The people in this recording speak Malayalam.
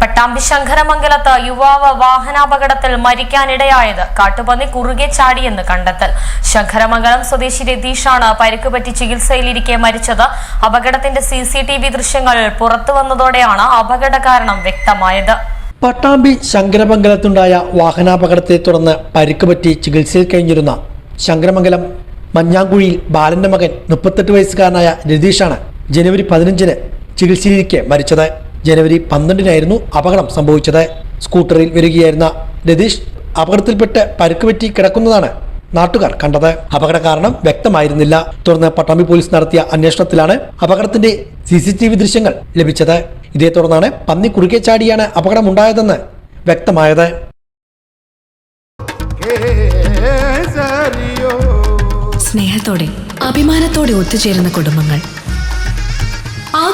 പട്ടാമ്പി ശങ്കരമംഗലത്ത് യുവാവ് വാഹനാപകടത്തിൽ മരിക്കാനിടയായത്. കാട്ടുപന്നി കുറുകെ ചാടിയെന്ന് കണ്ടെത്തൽ. ശങ്കരമംഗലം സ്വദേശി രതീഷാണ് പരിക്കുപറ്റി ചികിത്സയിലിരിക്കെ മരിച്ചത്. അപകടത്തിന്റെ സി സി ടി വി ദൃശ്യങ്ങൾ പുറത്തുവന്നതോടെയാണ് അപകട കാരണം വ്യക്തമായത്. പട്ടാമ്പി ശങ്കരമംഗലത്തുണ്ടായ വാഹനാപകടത്തെ തുടർന്ന് പരിക്കുപറ്റി ചികിത്സയിൽ കഴിഞ്ഞിരുന്ന ശങ്കരമംഗലം മഞ്ഞാങ്കുഴിയിൽ ബാലന്റെ മകൻ മുപ്പത്തെട്ട് വയസ്സുകാരനായ രതീഷാണ് ജനുവരി പതിനഞ്ചിന് ചികിത്സയിലിരിക്കെ മരിച്ചത്. ജനുവരി പന്ത്രണ്ടിനായിരുന്നു അപകടം സംഭവിച്ചത്. സ്കൂട്ടറിൽ വരികയായിരുന്ന രതീഷ് അപകടത്തിൽപ്പെട്ട് പരിക്ക് പറ്റി കിടക്കുന്നതാണ് നാട്ടുകാർ കണ്ടത്. അപകട കാരണം വ്യക്തമായിരുന്നില്ല. തുടർന്ന് പട്ടാമ്പി പോലീസ് നടത്തിയ അന്വേഷണത്തിലാണ് അപകടത്തിന്റെ സി സി ടി വി ദൃശ്യങ്ങൾ ലഭിച്ചത്. ഇതേ തുടർന്നാണ് പന്നി കുറുകെ ചാടിയാണ് അപകടമുണ്ടായതെന്ന് വ്യക്തമായത്. സ്നേഹത്തോടെ അഭിമാനത്തോടെ ഒത്തുചേരുന്ന കുടുംബങ്ങൾ.